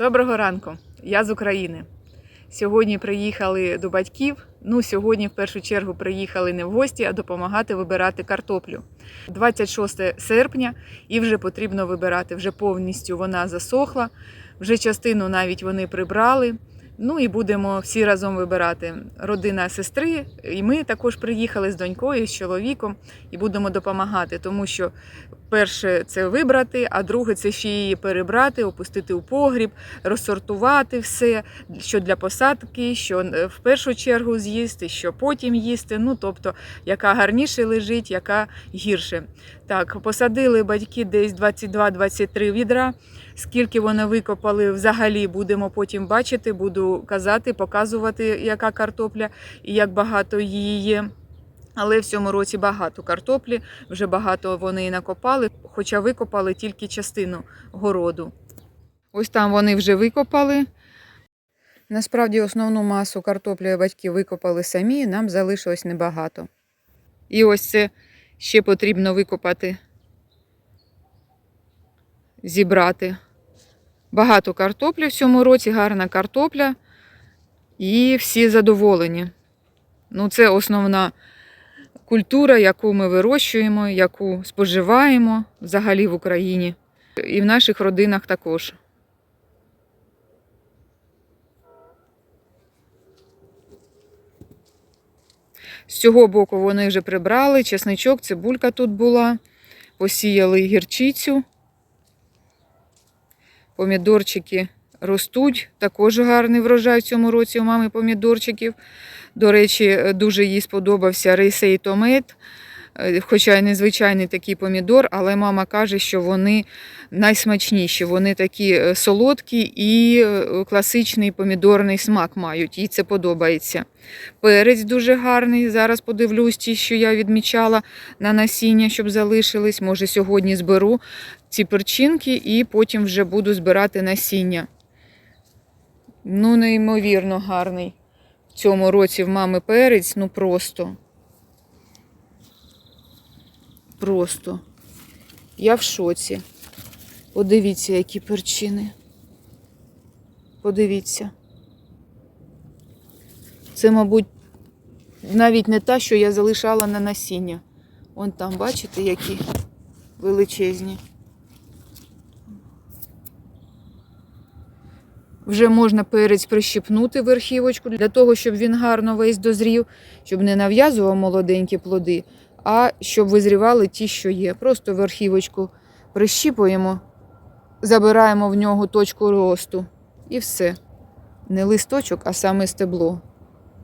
Доброго ранку, я з України. Сьогодні приїхали до батьків. Ну, сьогодні в першу чергу приїхали не в гості, а допомагати вибирати картоплю. 26 серпня і вже потрібно вибирати. Вже повністю вона засохла, вже частину навіть вони прибрали. Ну і будемо всі разом вибирати. Родина сестри, і ми також приїхали з донькою, з чоловіком і будемо допомагати, тому що перше це вибрати, а друге це ще її перебрати, опустити у погріб, розсортувати все, що для посадки, що е, в першу чергу з'їсти, що потім їсти. Ну тобто, яка гарніше лежить, яка гірше. Так, посадили батьки десь 22-23 відра. Скільки вони викопали взагалі, будемо потім бачити, буду казати, показувати, яка картопля і як багато її є. Але в цьому році багато картоплі, вже багато вони і накопали, хоча викопали тільки частину городу. Ось там вони вже викопали. Насправді основну масу картоплі батьки викопали самі, нам залишилось небагато. І ось це ще потрібно викопати, зібрати. Багато картоплі в цьому році, гарна картопля, і всі задоволені. Ну, це основна культура, яку ми вирощуємо, яку споживаємо взагалі в Україні. І в наших родинах також. З цього боку вони вже прибрали, чесничок, цибулька тут була, посіяли гірчицю. Помідорчики ростуть, також гарний врожай в цьому році у мами помідорчиків. До речі, дуже їй сподобався рейсей томет, хоча й незвичайний такий помідор, але мама каже, що вони найсмачніші. Вони такі е, солодкі і е, класичний помідорний смак мають. Їй це подобається. Перець дуже гарний. Зараз подивлюсь, ті, що я відмічала на насіння, щоб залишились. Може, сьогодні зберу ці перчинки і потім вже буду збирати насіння. Ну, неймовірно гарний. В цьому році в мами перець, ну просто. Просто. Я в шоці. Подивіться, які перчини. Подивіться. Це, мабуть, навіть не та, що я залишала на насіння. Вон там, бачите, які величезні. Вже можна перець прищипнути верхівочку для того, щоб він гарно весь дозрів, щоб не нав'язував молоденькі плоди, а щоб визрівали ті, що є. Просто верхівочку прищіпуємо, забираємо в нього точку росту і все. Не листочок, а саме стебло.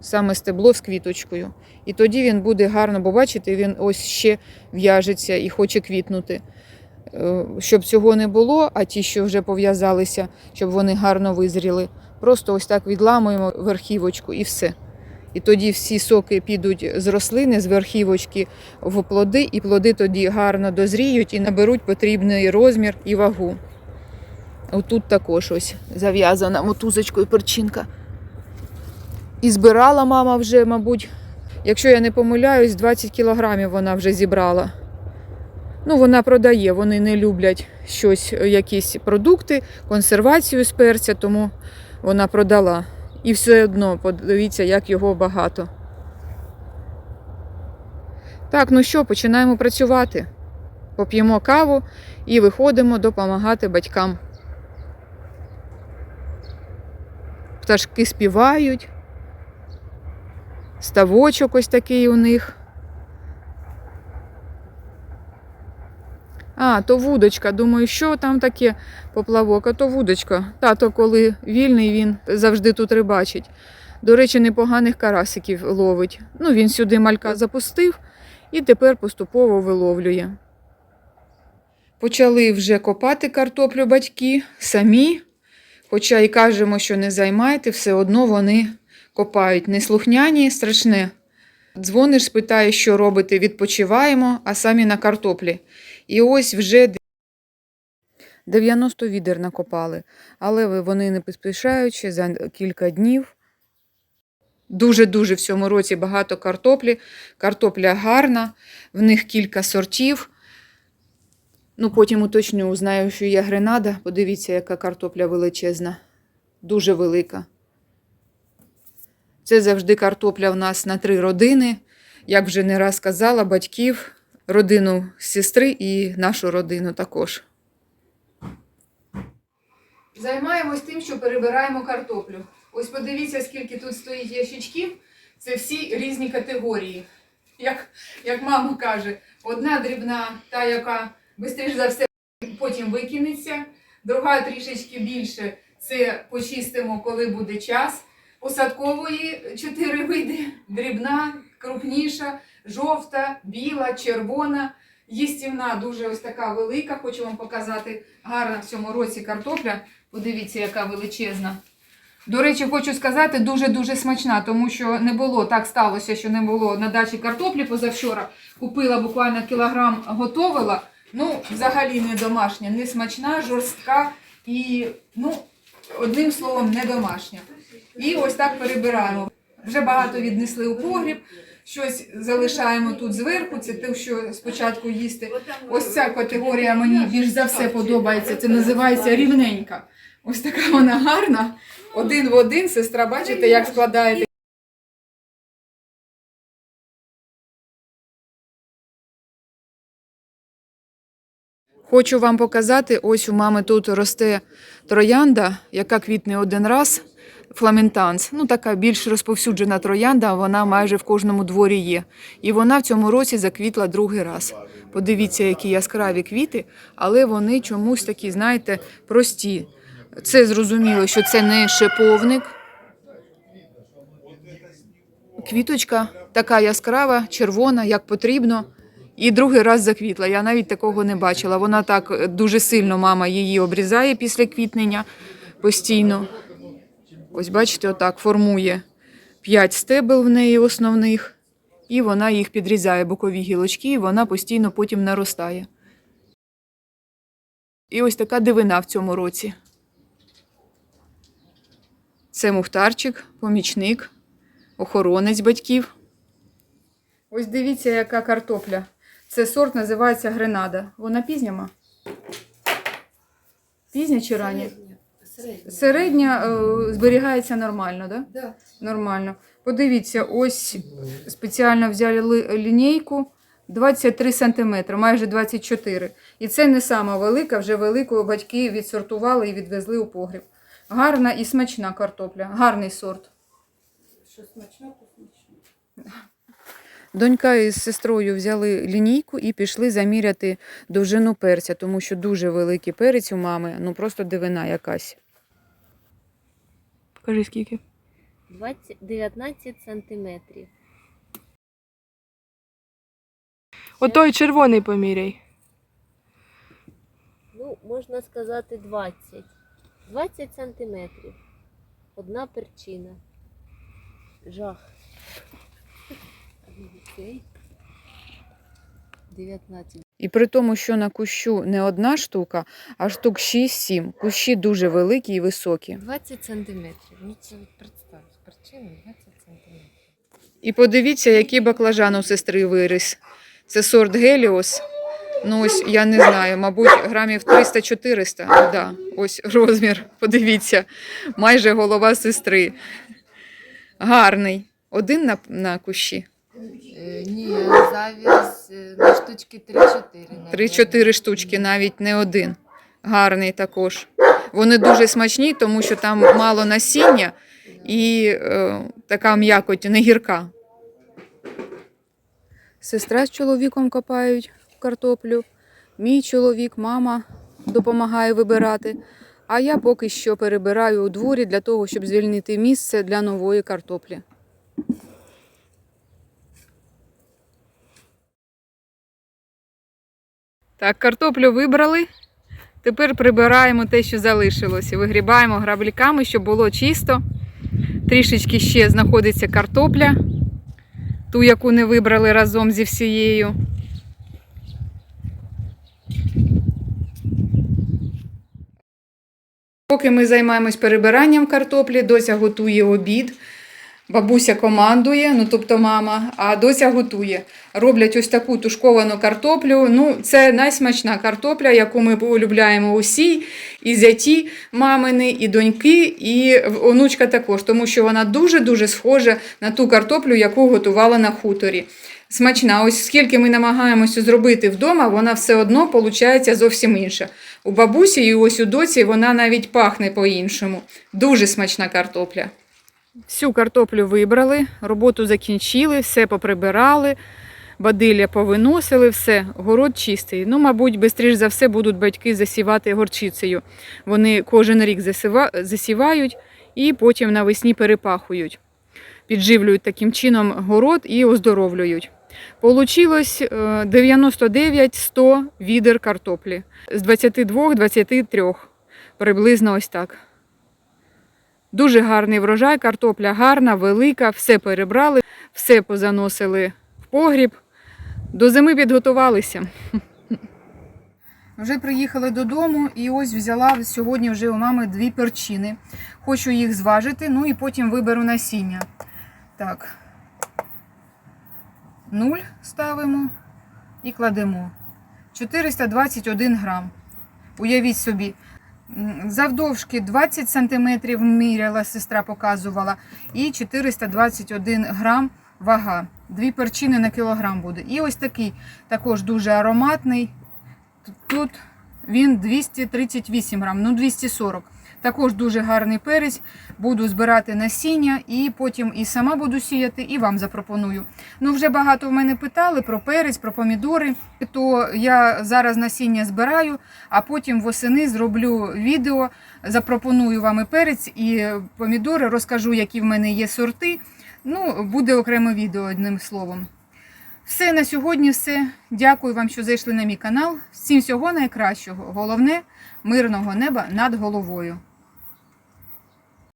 Саме стебло з квіточкою. І тоді він буде гарно, бо бачите, він ось ще в'яжеться і хоче квітнути. Е, Щоб цього не було, а ті, що вже пов'язалися, щоб вони гарно визріли, просто ось так відламуємо верхівочку і все. І тоді всі соки підуть з рослини, з верхівочки в плоди, і плоди тоді гарно дозріють і наберуть потрібний розмір і вагу. Отут також ось зав'язана мотузочкою перчинка. І збирала мама вже, мабуть, якщо я не помиляюсь, 20 кілограмів вона вже зібрала. Ну, вона продає, вони не люблять щось, якісь продукти, консервацію з перця, тому вона продала. І все одно, подивіться, як його багато. Так, ну що, починаємо працювати. Поп'ємо каву і виходимо допомагати батькам. Пташки співають. Ставочок ось такий у них. А, то вудочка. Думаю, що там таке поплавок, а то вудочка. Тато, коли вільний, він завжди тут рибачить. До речі, непоганих карасиків ловить. Ну, він сюди малька запустив і тепер поступово виловлює. Почали вже копати картоплю батьки самі, хоча і кажемо, що не займайте, все одно вони копають. Неслухняні, страшне. Дзвониш, питаєш, що робити, відпочиваємо, а самі на картоплі. І ось вже 90 відер накопали, але вони не поспішаючи за кілька днів. Дуже-дуже в цьому році багато картоплі. Картопля гарна, в них кілька сортів. Ну, потім уточню, знаю, що є гренада. Подивіться, яка картопля величезна. Дуже велика. Це завжди картопля в нас на три родини. Як вже не раз казала, батьків, родину сестри і нашу родину також. Займаємось тим, що перебираємо картоплю. Ось подивіться, скільки тут стоїть ящичків. Це всі різні категорії. Як, як мама каже, одна дрібна, та, яка швидше за все потім викинеться, друга трішечки більше. Це почистимо, коли буде час. Посадкової чотири види: дрібна, крупніша, жовта, біла, червона. Їстівна дуже ось така велика. Хочу вам показати гарна в цьому році картопля. Подивіться, яка величезна. До речі, хочу сказати, дуже-дуже смачна, тому що не було, так сталося, що не було на дачі картоплі позавчора. Купила буквально кілограм, готовила. Ну, взагалі не домашня, не смачна, жорстка і, ну, одним словом, не домашня. І ось так перебираємо. Вже багато віднесли у погріб, щось залишаємо тут зверху, це те, що спочатку їсти. Ось ця категорія мені більш за все подобається. Це називається рівненька. Ось така вона гарна. Один в один, сестра, бачите, як складаєте. Хочу вам показати, ось у мами тут росте троянда, яка квітне один раз. Фламентанс, ну така більш розповсюджена троянда, вона майже в кожному дворі є. І вона в цьому році заквітла другий раз. Подивіться, які яскраві квіти, але вони чомусь такі, знаєте, прості. Це зрозуміло, що це не шиповник. Квіточка така яскрава, червона, як потрібно. І другий раз заквітла. Я навіть такого не бачила. Вона так дуже сильно мама її обрізає після квітнення постійно. Ось бачите, отак формує п'ять стебел в неї основних, і вона їх підрізає бокові гілочки, і вона постійно потім наростає. І ось така дивина в цьому році. Це мухтарчик, помічник, охоронець батьків. Ось дивіться, яка картопля. Це сорт називається гренада. Вона пізня, ма? Пізня чи рання? Середня. Середня е, зберігається нормально, так? Да? Да. Нормально. Подивіться, ось спеціально взяли ли- лінійку 23 см, майже 24 І це не сама велика, вже велику батьки відсортували і відвезли у погріб. Гарна і смачна картопля, гарний сорт. Що смачно, то смачно. Донька із сестрою взяли лінійку і пішли заміряти довжину перця, тому що дуже великий перець у мами, ну просто дивина якась. Покажи скільки. 20, 19 сантиметрів. Отой червоний поміряй. Ну, можна сказати 20. 20 сантиметрів. Одна перчина. Жах. Цей. 19. І при тому, що на кущу не одна штука, а штук 6-7. Кущі дуже великі і високі. 20 сантиметрів. Ну це от представ, перчина 20 сантиметрів. І подивіться, який баклажан у сестри виріс. Це сорт Геліос. Ну, ось я не знаю, мабуть, грамів 300-400. Да, ось розмір. Подивіться, майже голова сестри. Гарний. Один на, на кущі. Е, Ні, завіз е, штучки 3-4. 3-4 штучки, навіть не один. Гарний також. Вони дуже смачні, тому що там мало насіння і е, така м'якоть не гірка. Сестра з чоловіком копають картоплю. Мій чоловік, мама допомагає вибирати. А я поки що перебираю у дворі для того, щоб звільнити місце для нової картоплі. Так, картоплю вибрали. Тепер прибираємо те, що залишилося. Вигрібаємо грабліками, щоб було чисто. Трішечки ще знаходиться картопля, ту, яку не вибрали разом зі всією. Поки ми займаємось перебиранням картоплі, дося готує обід. Бабуся командує, ну тобто мама, а доця готує. Роблять ось таку тушковану картоплю. Ну, це найсмачна картопля, яку ми полюбляємо усі, і зяті мамини, і доньки, і онучка також, тому що вона дуже-дуже схожа на ту картоплю, яку готувала на хуторі. Смачна, ось скільки ми намагаємося зробити вдома, вона все одно виходить зовсім інша. У бабусі і ось у доці вона навіть пахне по-іншому. Дуже смачна картопля. Всю картоплю вибрали, роботу закінчили, все поприбирали, бадилля повиносили, все, город чистий. Ну, мабуть, швидше за все будуть батьки засівати горчицею. Вони кожен рік засівають і потім навесні перепахують. Підживлюють таким чином город і оздоровлюють. Получилось е, 99-100 відер картоплі з 22-23, приблизно ось так. Дуже гарний врожай, картопля гарна, велика, все перебрали, все позаносили в погріб. До зими підготувалися. Вже приїхали додому і ось взяла сьогодні вже у мами дві перчини. Хочу їх зважити, ну і потім виберу насіння. Так. Нуль ставимо і кладемо. 421 грам. Уявіть собі, Завдовжки 20 сантиметрів міряла, сестра показувала, і 421 грам вага. Дві перчини на кілограм буде. І ось такий також дуже ароматний. Тут він 238 грам, ну 240. Також дуже гарний перець. Буду збирати насіння і потім і сама буду сіяти, і вам запропоную. Ну, вже багато в мене питали про перець, про помідори. То я зараз насіння збираю, а потім восени зроблю відео, запропоную вам і перець, і помідори, розкажу, які в мене є сорти. Ну, буде окреме відео одним словом. Все на сьогодні, все. Дякую вам, що зайшли на мій канал. Всім всього найкращого. Головне мирного неба над головою.